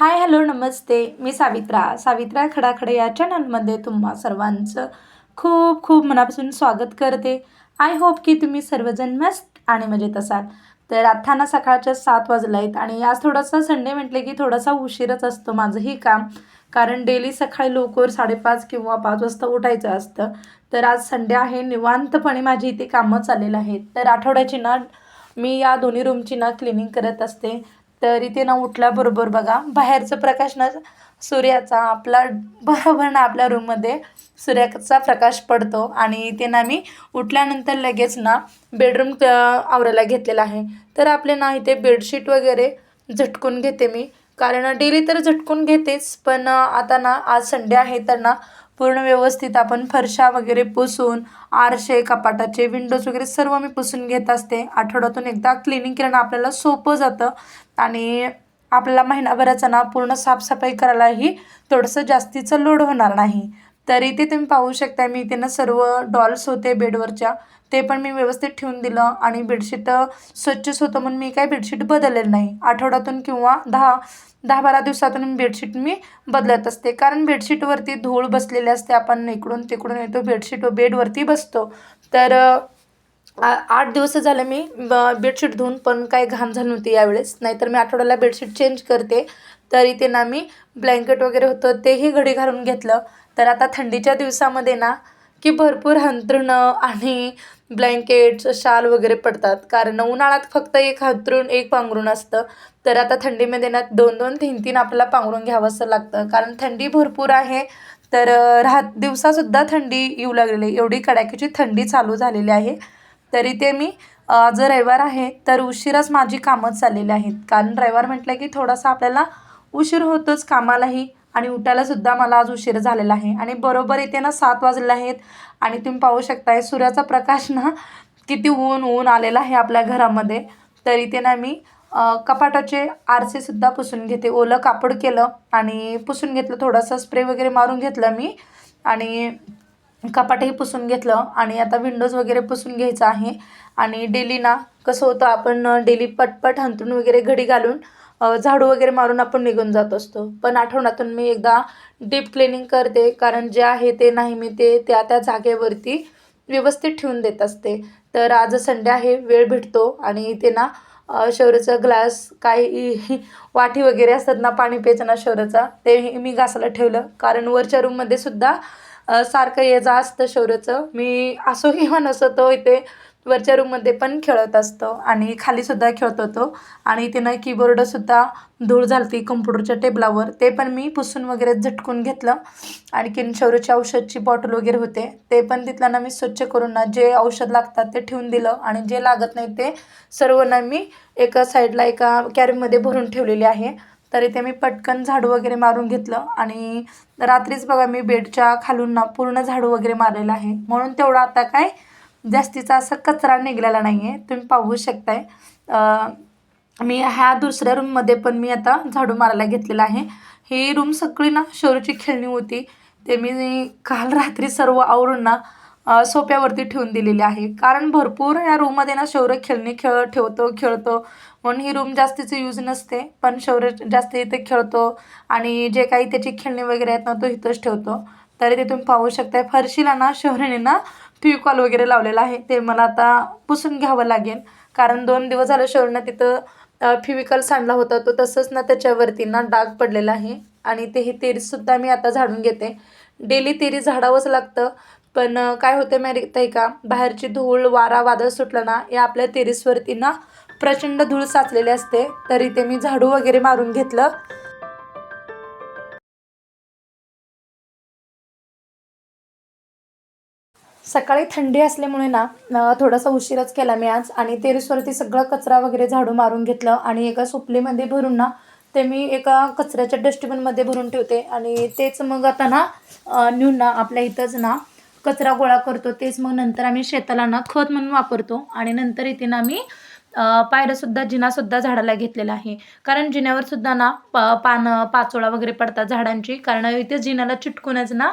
Hi hello नमस्ते. मी सावित्रा. सावित्रा खडाखडे या चॅनलमध्ये तुम्हा सर्वांचं खूप खूप मनापासून स्वागत करते. आय होप की तुम्ही सर्वजण मस्त आणि मजेत असाल. तर आता सकाळच्या सात वाजला आहेत आणि आज थोडासा संडे म्हटले की थोडासा उशीरच असतो माझंही काम. कारण डेली सकाळी लवकर साडेपाच किंवा पाच वाजता उठायचं असतं. तर आज संडे आहे निवांतपणे माझी इथे कामं चाललेलं आहेत. तर आठवड्याची ना मी या दोन्ही रूमची ना क्लिनिंग करत असते. तर इथे ना उठल्याबरोबर बघा बाहेरचं प्रकाश ना सूर्याचा आपला बरोबर ना आपल्या रूममध्ये सूर्याचा प्रकाश पडतो आणि ते ना मी उठल्यानंतर लगेच ना बेडरूम आवरायला घेतलेला आहे. तर आपले ना इथे बेडशीट वगैरे झटकून घेते मी. कारण डेली तर झटकून घेतेच पण आता ना आज संडे आहे तर ना पूर्ण व्यवस्थित आपण फरशा वगैरे पुसून आरशे कपाटाचे विंडोज वगैरे सर्व मी पुसून घेत असते. आठवड्यातून एकदा क्लिनिंग केलं आपल्याला सोपं जातं आणि आपल्याला महिनाभराचा ना पूर्ण साफसफाई करायलाही थोडंसं जास्तीचं लोड होणार नाही. तर इथे तुम्ही पाहू शकता मी इथे ना सर्व डॉल्स होते बेडवरच्या. ते पण मी व्यवस्थित ठेवून दिलं आणि बेडशीट स्वच्छच होतं म्हणून मी काय बेडशीट बदललेलं नाही. आठवड्यातून किंवा दहा दहा बारा दिवसातून बेडशीट मी बदलत असते. कारण बेडशीटवरती धूळ बसलेली असते. आपण इकडून तिकडून येतो बेडशीट बेडवरती बसतो. तर आ आठ दिवस झालं मी ब बेडशीट धुवून पण काय घाण झाली नव्हती यावेळेस. नाहीतर मी आठवड्याला बेडशीट चेंज करते. तरी ते ना मी ब्लँकेट वगैरे होतं तेही घडी घालून घेतलं. तर आता थंडीच्या दिवसामध्ये ना की भरपूर हंतरुणं आणि ब्लँकेट्स शाल वगैरे पडतात. कारण उन्हाळ्यात फक्त एक हंतरून एक पांघरूण असतं. तर आता थंडीमध्ये ना दोन दोन तीन तीन आपल्याला पांघरून घ्यावंसं लागतं. कारण थंडी भरपूर आहे. तर राहत दिवसासुद्धा थंडी येऊ लागलेली आहे. एवढी कडाक्याची थंडी चालू झालेली आहे. तरी ते मी आज रविवार आहे तर उशिराच माझी कामं चाललेली आहेत. कारण रविवार म्हटलं की थोडासा आपल्याला उशीर होतोच कामालाही. आणि उठायलासुद्धा मला आज उशीर झालेला आहे. आणि बरोबर इथे ना सात वाजले आहेत. आणि तुम्ही पाहू शकताय सूर्याचा प्रकाश ना किती ऊन ऊन आलेला आहे आपल्या घरामध्ये. तर इथे ना मी कपाटाचे आरसेसुद्धा पुसून घेते. ओलं कापड केलं आणि पुसून घेतलं थोडंसं स्प्रे वगैरे मारून घेतलं मी. आणि कपाटही पुसून घेतलं. आणि आता विंडोज वगैरे पुसून घ्यायचं आहे. आणि डेली ना कसं होतं आपण डेली पटपट हंतरून वगैरे घडी घालून झाडू वगैरे मारून आपण निघून जात असतो. पण आठवड्यातून मी एकदा डीप क्लिनिंग करते. कारण जे आहे ते नाही मी ते त्या त्या जागेवरती व्यवस्थित ठेवून देत असते. तर आज संडे आहे वेळ भेटतो. आणि इथे ना शौर्याचं ग्लास काही वाटी वगैरे असतात ना पाणी प्यायचं ना शौर्याचा ते मी घासायला ठेवलं. कारण वरच्या रूममध्ये सुद्धा सारखं ये जा असतं शौर्याचं मी असो किंवा नसतो तो इथे वरच्या रूममध्ये पण खेळत असतो. आणि खालीसुद्धा खेळत होतो. आणि तिनं कीबोर्डसुद्धा धूळ झालती कम्प्युटरच्या टेबलावर ते पण मी पुसून वगैरे झटकून घेतलं. आणखीन शौर्याची औषधची बॉटल वगैरे होते. ते पण तिथलं ना मी स्वच्छ करून ना जे औषध लागतात ते ठेवून दिलं. आणि जे लागत नाही ते सर्व ना मी एका साईडला एका कॅरीमध्ये भरून ठेवलेले आहे. तरी ते मी पटकन झाडू वगैरे मारून घेतलं. आणि रात्रीच बघा मी बेडच्या खालून ना पूर्ण झाडू वगैरे मारलेलं आहे. म्हणून तेवढं आता काय जास्तीचा असा कचरा निघालेला नाही आहे तुम्ही पाहू शकताय. मी ह्या दुसऱ्या रूममध्ये पण मी आता झाडू मारायला घेतलेला आहे. ही रूम सगळी ना शोरूची खेळणी होती. ते मी काल रात्री सर्व आवरून ना सोप्यावरती ठेवून दिलेली आहे. कारण भरपूर या रूममध्ये ना शौर्य खेळणी खेळ ठेवतो खेळतो. म्हणून ही रूम जास्तीचं यूज नसते. पण शौर्य जास्त इथे खेळतो. आणि जे काही त्याची खेळणी वगैरे आहेत ना तो इथंच ठेवतो. तरी ते तुम्ही पाहू शकताय. फरशीला ना शौर्याने ना फ्युकॉल वगैरे लावलेला आहे. ते मला आता पुसून घ्यावं लागेल. कारण दोन दिवस झालं शौर्यनं तिथं फिविकल सांडला होता. तो तसंच ना त्याच्यावरती ना डाग पडलेला आहे. आणि ते ही तेरीसुद्धा मी आता झाडून घेते. डेली तेरी झाडावंच लागतं. पण काय होतं माहिती आहे का? बाहेरची धूळ वारा वादळ सुटलं ना या आपल्या तेरीसवरती ना प्रचंड धूळ साचलेली असते. तरी ते मी झाडू वगैरे मारून घेतलं. सकाळी थंडी असल्यामुळे ना थोडासा उशीरच केला मी आज आणि टेरेसवरती सगळं कचरा वगैरे झाडू मारून घेतलं आणि एका सुपलीमध्ये भरून ना ते मी एका कचऱ्याच्या डस्टबिनमध्ये भरून ठेवते आणि तेच मग आता ना नेऊन ना आपल्या इथंच ना कचरा गोळा करतो. तेच मग नंतर आम्ही शेताला ना खत म्हणून वापरतो आणि नंतर इथे ना आम्ही पायऱ्यासुद्धा जिनासुद्धा झाडाला घेतलेला आहे. कारण जिन्यावर सुद्धा ना प पानं पाचोळा वगैरे पडतात झाडांची. कारण इथे जिन्याला चिटकूनच ना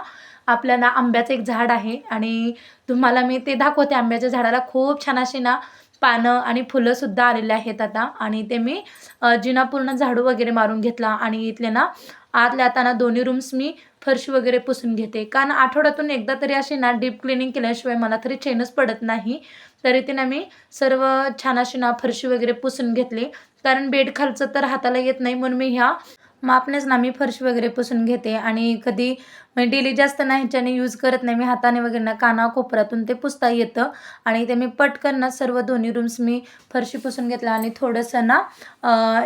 आपल्याला आंब्याचं एक झाड आहे आणि तुम्हाला मी ते दाखवते. आंब्याच्या झाडाला खूप छान अशी ना पानं आणि फुलंसुद्धा आलेले आहेत आता. आणि ते मी जिना पूर्ण झाडू वगैरे मारून घेतला आणि इथले ना आतल्या आता ना दोन्ही रूम्स मी फरशी वगैरे पुसून घेते. कारण आठवड्यातून एकदा तरी अशी ना डीप क्लिनिंग केल्याशिवाय मला तरी चेनच पडत नाही. तरी ते ना मी सर्व छान अशी ना फरशी वगैरे पुसून घेतली. कारण बेड खालचं तर हाताला येत नाही. म्हणून मी ह्या मापनेच ना मी फरशी वगैरे पुसून घेते आणि कधी म्हणजे डेली जास्त नाही ह्याच्याने यूज करत नाही. मी हाताने वगैरे ना काना कोपऱ्यातून ते पुसता येतं आणि ते मी पटकन ना सर्व दोन्ही रूम्स मी फरशी पुसून घेतला आणि थोडंसं ना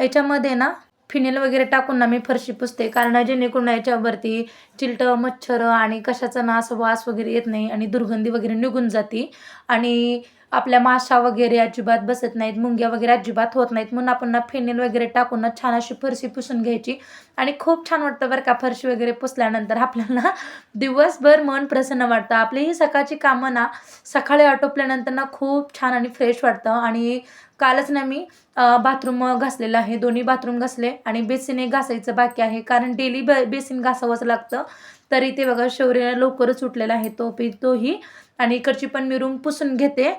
याच्यामध्ये ना फिनेल वगैरे टाकून ना मी फरशी पुसते. कारण जेणेकरून याच्यावरती चिलटं मच्छर आणि कशाचा ना असं वास वगैरे येत नाही आणि दुर्गंधी वगैरे निघून जाते. आणि आपल्या माशा वगैरे अजिबात बसत नाहीत मुंग्या वगैरे अजिबात होत नाहीत. म्हणून आपण फेनेल वगैरे टाकून ना छान अशी फरशी पुसून घ्यायची. आणि खूप छान वाटतं बरं का फरशी वगैरे पुसल्यानंतर आपल्याला दिवसभर मन प्रसन्न वाटतं. आपली ही सकाळची कामं ना सकाळी आटोपल्यानंतर ना खूप छान आणि फ्रेश वाटतं. आणि कालच ना मी बाथरूम घासलेलं आहे. दोन्ही बाथरूम घासले आणि बेसिन एक घासायचं बाकी आहे. कारण डेली ब बेसिन घासावंच लागतं. तरी ते बघा शौर्य लवकरच उठलेला आहे. तो पी तोही. आणि इकडची पण मी रूम पुसून घेते.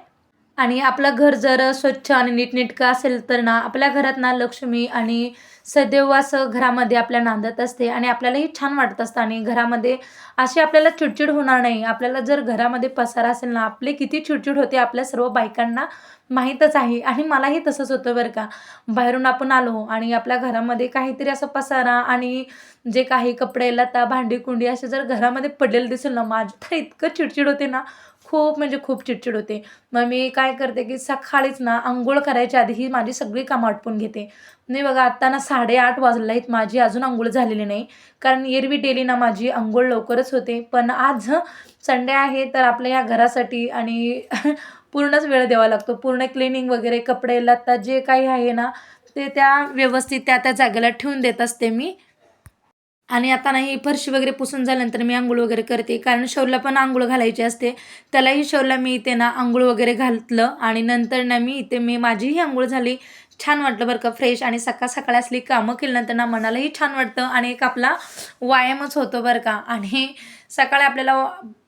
आणि आपलं घर जर स्वच्छ आणि नीटनेटकं असेल तर ना आपल्या घरात ना लक्ष्मी आणि सदैव असं घरामध्ये आपल्या नांदत असते आणि आपल्यालाही छान वाटत असतं. आणि घरामध्ये अशी आपल्याला चिडचिड होणार नाही. आपल्याला जर घरामध्ये पसारा असेल ना आपले किती चिडचिड होते आपल्या सर्व बायकांना माहीतच आहे. आणि मलाही तसंच होतं बरं का. बाहेरून आपण आलो आणि आपल्या घरामध्ये काहीतरी असं पसारा आणि जे काही कपडे लता भांडी कुंडी असे जर घरामध्ये पडलेलं दिसेल ना माझं तर इतकं चिडचिड होते ना. खूप म्हणजे खूप चिडचिड होते. मग मी काय करते की सकाळीच ना आंघोळ करायच्या आधी ही माझी सगळी कामं आटपून घेते. नाही बघा आत्ता ना साडेआठ वाजले आहेत माझी अजून आंघोळ झालेली नाही. कारण एरवी डेली ना माझी आंघोळ लवकरच होते. पण आज संडे आहे तर आपल्या या घरासाठी आणि पूर्णच वेळ द्यावा लागतो. पूर्ण क्लिनिंग वगैरे कपडे लत्ता जे काही आहे ना ते त्या व्यवस्थित त्या त्या जागेला ठेवून देत असते मी. आणि आता नाही फरशी वगैरे पुसून झाल्यानंतर मी आंघोळ वगैरे करते. कारण शौरला पण आंघोळ घालायची असते. त्यालाही शौरला मी इथे ना आंघोळ वगैरे घातलं आणि नंतर ना मी इथे मी माझीही आंघोळ झाली. छान वाटलं बरं का फ्रेश आणि सकाळ सकाळ असली कामं केल्यानंतर ना मनालाही छान वाटतं आणि एक आपला व्यायामच होतो बरं का. आणि सकाळी आपल्याला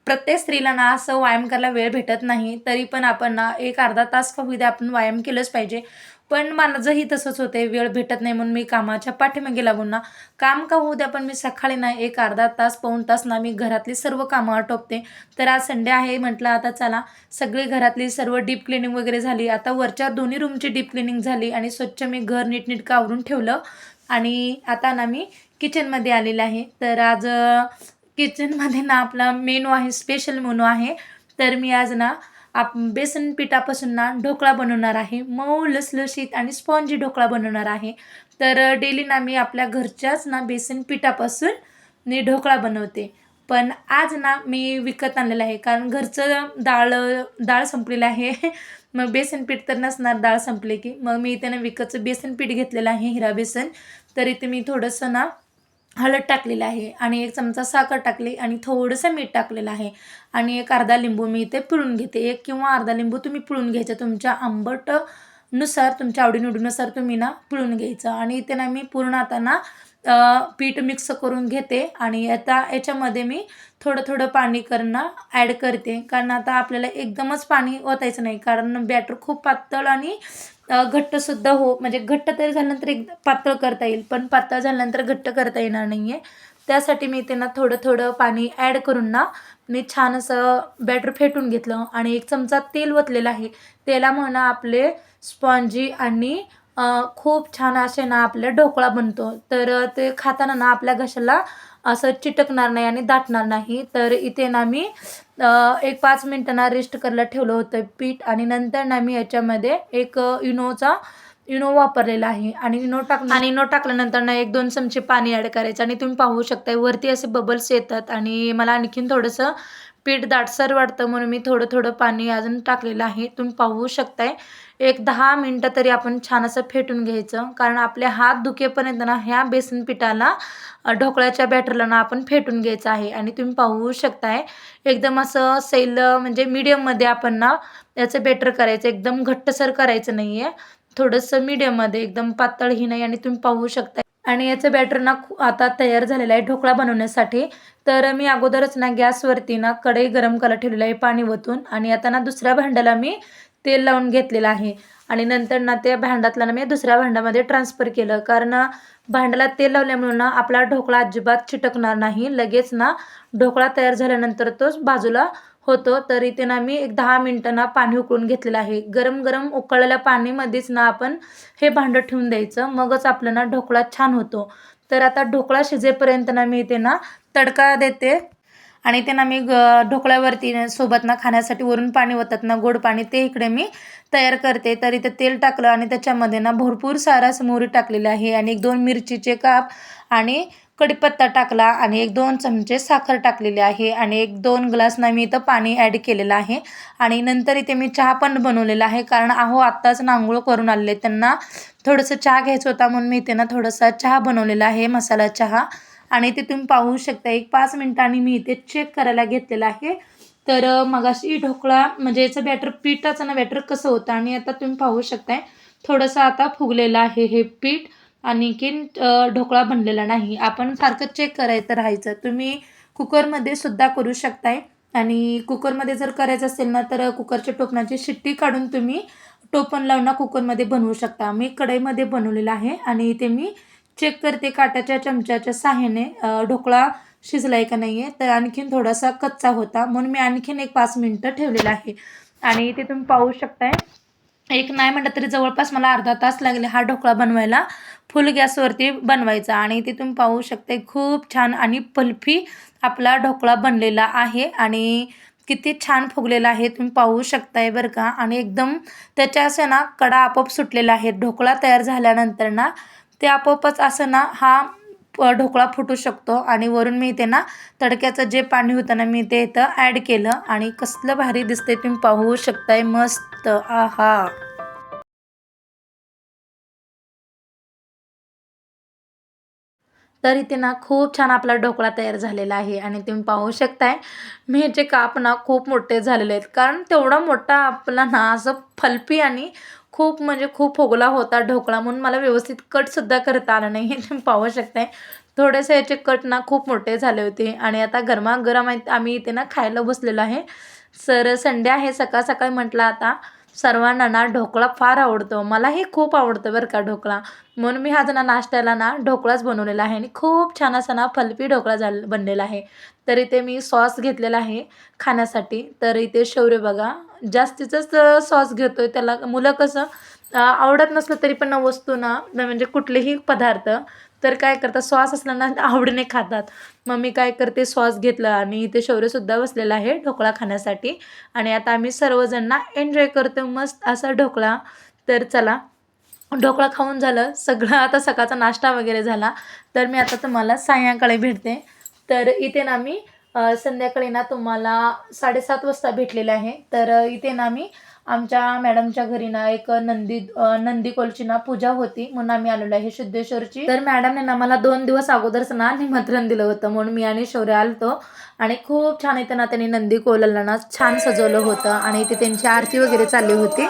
प्रत्येक स्त्रीला ना असं व्यायाम करायला वेळ भेटत नाही. तरी पण आपण ना एक अर्धा तास का होऊ द्या आपण व्यायाम केलंच पाहिजे. पण माझंही तसंच होते वेळ भेटत नाही म्हणून मी कामाच्या पाठीमागे लागून ना काम का होऊ द्या पण मी सकाळी ना एक अर्धा तास पाऊण तास ना मी घरातली सर्व कामं आटोपते. तर आज संडे आहे म्हटलं आता चला सगळी घरातली सर्व डीप क्लिनिंग वगैरे झाली. आता वरच्या दोन्ही रूमची डीप क्लिनिंग झाली आणि स्वच्छ मी घर नीटनीटकं आवरून ठेवलं आणि आता ना मी किचनमध्ये आलेलं आहे. तर आज किचनमध्ये ना आपला मेनू आहे स्पेशल मेनू आहे. तर मी आज ना आप बेसन पिठापासून ना ढोकळा बनवणार आहे. मऊ लसलशीत आणि स्पॉन्जी ढोकळा बनवणार आहे. तर डेली ना मी आपल्या घरच्याच ना बेसन पिठापासून मी ढोकळा बनवते. पण आज ना मी विकत आणलेलं आहे. कारण घरचं डाळ डाळ संपलेलं आहे. मग बेसन पीठ तर नसणार डाळ संपले की. मग मी इथे ना विकतचं बेसन पीठ घेतलेलं आहे हिरा बेसन. तर इथे मी थोडंसं ना हळद टाकलेलं आहे आणि एक चमचा साखर टाकली आणि थोडंसं मीठ टाकलेलं आहे. आणि एक अर्धा लिंबू मी इथे पिळून घेते. एक किंवा अर्धा लिंबू तुम्ही पिळून घ्यायचं. तुमच्या आंबटनुसार तुमच्या आवडीनिवडीनुसार तुम्ही ना पिळून घ्यायचं. आणि इथे ना मी पूर्ण आता ना पीठ मिक्स करून घेते. आणि आता याच्यामध्ये मी थोडं थोडं पाणी करणं ॲड करते. कारण आता आपल्याला एकदमच पाणी ओतायचं नाही. कारण बॅटर खूप पातळ आणि घट्टसुद्धा हो म्हणजे घट्ट तरी झाल्यानंतर एक पातळ करता येईल पण पातळ झाल्यानंतर घट्ट करता येणार नाही आहे त्यासाठी मी त्यांना थोडं थोडं पाणी ॲड करून ना मी छान असं बॅटर फेटून घेतलं आणि एक चमचा तेल ओतलेलं आहे. तेलामुळे ना आपले स्पॉन्जी आणि खूप छान असे ना आपला ढोकळा बनतो. तर ते खाताना ना आपल्या घशाला असं चिटकणार नाही आणि दाटणार नाही. तर इथे ना मी एक पाच मिनटं ना रेस्ट करायला ठेवलं होतं पीठ आणि नंतर ना मी याच्यामध्ये एक इनोचा इनो वापरलेला आहे. आणि इनो टाक आणि इनो टाकल्यानंतर ना एक दोन चमचे पाणी ॲड करायचं आणि तुम्ही पाहू शकता वरती असे बबल्स येतात आणि मला आणखीन थोडंसं पीठ दाटसर वाटतं म्हणून मी थोडं थोडं पाणी अजून टाकलेलं आहे. तुम्ही पाहू शकताय. एक दहा मिनटं तरी आपण छान असं फेटून घ्यायचं. कारण आपले हात दुखेपर्यंत ना ह्या बेसन पिठाला ढोकळ्याच्या बॅटरला ना आपण फेटून घ्यायचं आहे. आणि तुम्ही पाहू शकताय एकदम असं सैल म्हणजे मीडियममध्ये आपण ना याचं बेटर करायचं. एकदम घट्टसर करायचं नाही आहे थोडंसं मीडियममध्ये एकदम पातळही नाही. आणि तुम्ही पाहू शकताय. आणि याचं बॅटर ना खू- आता तयार झालेलं आहे ढोकळा बनवण्यासाठी. तर मी अगोदरच ना गॅसवरती ना कढई गरम करायला ठेवलेलं आहे पाणी वतून आणि आता ना दुसऱ्या भांड्याला मी तेल लावून घेतलेलं आहे. आणि नंतर ना त्या भांड्यातलं ना मी दुसऱ्या भांड्यामध्ये ट्रान्सफर केलं. कारण भांड्याला तेल लावल्यामुळं ना आपला ढोकळा अजिबात चिटकणार नाही. लगेच ना ढोकळा तयार झाल्यानंतर तोच बाजूला होतो. तरी ते ना मी एक दहा मिनटं ना पाणी उकळून घेतलेलं आहे. गरम गरम उकळलेल्या पाणीमध्येच ना आपण हे भांडं ठेवून द्यायचं. मगच आपलं ना ढोकळा छान होतो. तर आता ढोकळा शिजेपर्यंत ना मी ते ना तडका देते. आणि त्यांना मी ग ढोकळ्यावरती सोबत ना खाण्यासाठी वरून पाणी ओततात ना गोड पाणी ते इकडे मी तयार करते. तर इथे तेल टाकलं आणि त्याच्यामध्ये ना भरपूर सारा मोहरी टाकलेली आहे आणि एक दोन मिरचीचे काप आणि कढीपत्ता टाकला आणि एक दोन चमचे साखर टाकलेली आहे आणि एक दोन ग्लास ना मी इथं पाणी ॲड केलेलं आहे. आणि नंतर इथे मी चहा पण बनवलेला आहे कारण अहो आत्ताच नांगोळ करून आलेले त्यांना थोडंसं चहा घ्यायचं होता म्हणून मी इथे ना थोडासा चहा बनवलेला आहे मसाला चहा. आणि ते तुम्ही पाहू शकता. एक पाच मिनिटांनी मी इथे चेक करायला घेतलेलं आहे. तर मगाशी ढोकळा म्हणजे याचं बॅटर पिठाचं ना बॅटर कसं होतं आणि आता तुम्ही पाहू शकताय. थोडंसं आता फुगलेलं आहे हे पीठ. आणखीन ढोकळा बनलेला नाही. आपण सारखं चेक करायचं राहायचं. तुम्ही कुकरमध्ये सुद्धा करू शकताय. आणि कुकरमध्ये जर करायचं असेल ना तर कुकरच्या टोपणाची शिट्टी काढून तुम्ही टोपण लावून कुकरमध्ये बनवू शकता. मी कढईमध्ये बनवलेलं आहे आणि इथे मी चेक करते काट्याच्या चमच्याच्या साह्याने ढोकळा शिजला आहे का नाही आहे तर आणखीन थोडासा कच्चा होता. म्हणून मी आणखीन एक पाच मिनटं ठेवलेलं आहे. आणि इथे तुम्ही पाहू शकताय एक नाही म्हटलं तरी जवळपास मला अर्धा तास लागले हा ढोकळा बनवायला. फुल गॅसवरती बनवायचा. आणि ते तुम्ही पाहू शकते खूप छान आणि पल्फी आपला ढोकळा बनलेला आहे. आणि किती छान फुगलेला आहे तुम्ही पाहू शकताय बरं का. आणि एकदम त्याच्या असं ना कडा आपोआप सुटलेला आहे. ढोकळा तयार झाल्यानंतर ना ते आपोआपच असं ना हा ढोकळा फुटू शकतो आणि वरून मी इथे ना तडक्याचं जे पाणी होतं ना मी ते इथं ॲड केलं आणि कसलं भारी दिसतंय तुम्ही पाहू शकताय मस्त आहा. तर इथे ना खूप छान आपला ढोकळा तयार झालेला आहे आणि तुम्ही पाहू शकताय मी मेहचे काप ना खूप मोठे झालेले आहेत. कारण तेवढा मोठा आपला ना असं फलपी आणि खूप म्हणजे खूप फुगला होता ढोकळा म्हणून मला व्यवस्थित कटसुद्धा करता आला नाही. हे तुम्ही पाहू शकताय. थोडेसे याचे कट ना खूप मोठे झाले होते आणि आता गरमागरम आम्ही इथे ना खायला बसलेलो आहे. सर संडे आहे सकाळ सकाळी म्हटलं आता. सर्वांना ना ढोकळा फार आवडतो. मलाही खूप आवडतं बरं का ढोकळा. म्हणून मी हा ना नाश्त्याला ना ढोकळाच बनवलेला आहे आणि खूप छान असा ना फलपी ढोकळा झाल बनलेला आहे. तर इथे मी सॉस घेतलेला आहे खाण्यासाठी. तर इथे शौर्य बघा जास्तीचंच सॉस घेतो आहे त्याला. मुलं कसं आवडत नसलं तरी पण वस्तू ना म्हणजे कुठलेही पदार्थ तर काय करतात? सॉस असला आवडीने खातात. मग मी काय करते? सॉस घेतलं आणि इथे शौर्यसुद्धा बसलेला आहे ढोकळा खाण्यासाठी. आणि आता आम्ही सर्वजणांना एन्जॉय करतो मस्त असा ढोकळा. तर चला ढोकळा खाऊन झालं. सगळं आता सकाळचा नाश्ता वगैरे झाला. तर मी आता तुम्हाला सायंकाळी भेटते. तर इथे ना मी संध्याकाळी ना तुम्हाला साडेसात वाजता भेटलेलं आहे. तर इथे ना मी आमच्या मॅडमच्या घरी ना एक नंदी नंदीकोलची ना पूजा होती म्हणून आम्ही आलेलो आहे सिद्धेश्वरची. तर मॅडमने ना मला दोन दिवस अगोदरच ना निमंत्रण दिलं होतं म्हणून मी आणि शौर्य आलतो. आणि खूप छान इथे ना त्यांनी नंदी कोलला ना छान सजवलं होतं आणि इथे त्यांची आरती वगैरे चालली होती.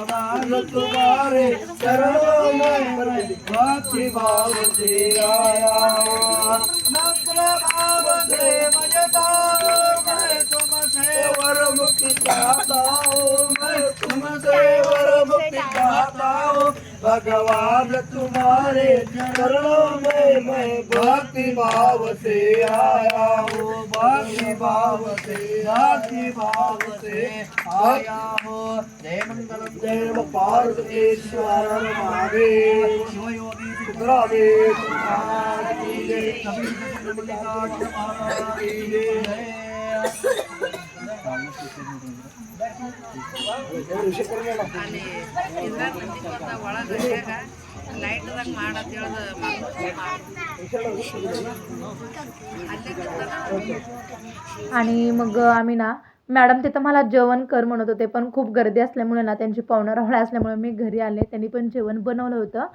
तुम्हारे चरणों में भक्ति भाव से आया हूँ मंत्र भाव से मजता हूँ मैं तुमसे वर मुक्ति चाहता भगवान तुम्हारे चरणों में मैं भक्ति भाव से आया हूँ भक्ति भाव से भक्ति भाव से आया हूँ जय मंगलम जय पार्वतेश्वर महादेव शिवयोगी शुक्रादेव की जय कबीर मल्लिकार्जुन महाराज की जय ಅಲ್ಲಿ ಇದ್ರಾಗ ಮಂದಿ ಬರ್ತಾವ ಒಳಗೆ ಹಳ್ಳ್ಯಾಗ ಲೈಟ್ದಾಗ ಮಾಡತ್ ಹೇಳ್ದ ಅಲ್ಲೇ ಗೊತ್ತಲ್ಲ आणि मग आम्ही ना मॅडम तिथं मला जेवण कर म्हणत होते पण खूप गर्दी असल्यामुळे ना त्यांची पाहुणं रावळ्या असल्यामुळे मी घरी आले त्यांनी पण जेवण बनवलं होतं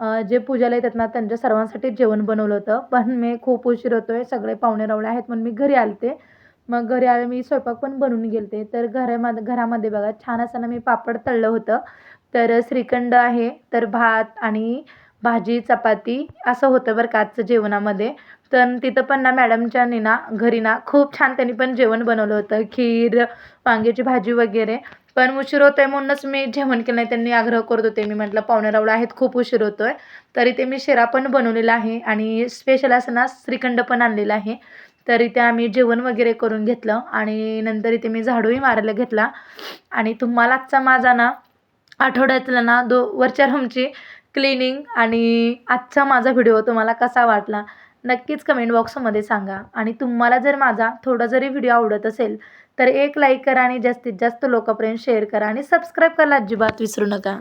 अं, जे पूजाला येतात ना त्यांच्या सर्वांसाठी जेवण बनवलं होतं पण मी खूप उशीर होतोय सगळे पाहुणे रावळे आहेत म्हणून मी घरी आलते मग घरी आले मी स्वयंपाक पण बनवून गेलते. तर घरामध्ये घरामध्ये बघा छान असं ना मी पापड तळलं होतं. तर श्रीखंड आहे तर भात आणि भाजी चपाती असं होतं बरं का आजचं जेवणामध्ये. तर तिथं पण ना मॅडमच्यानी ना घरी ना खूप छान त्यांनी पण जेवण बनवलं होतं. खीर वांग्याची भाजी वगैरे. पण उशीर होतो आहे म्हणूनच मी जेवण केलं नाही. त्यांनी आग्रह करत होते. मी म्हटलं पाहुणे रावळं आहेत खूप उशीर होतो आहे तरी ते मी शिरा पण बनवलेला आहे आणि स्पेशल असं ना श्रीखंड पण आणलेला आहे. तर इथे आम्ही जेवण वगैरे करून घेतलं आणि नंतर इथे मी झाडूही मारायला घेतला. आणि तुम्हाला आजचा माझा ना आठवड्यातला ना दो वरच्या रूमची क्लिनिंग आणि आजचा माझा व्हिडिओ तुम्हाला कसा वाटला नक्कीच कमेंट बॉक्समध्ये सांगा. आणि तुम्हाला जर माझा थोडा जरी व्हिडिओ आवडत असेल तर एक लाईक करा आणि जास्तीत जास्त लोकांपर्यंत शेअर करा आणि सबस्क्राईब करायला अजिबात विसरू नका.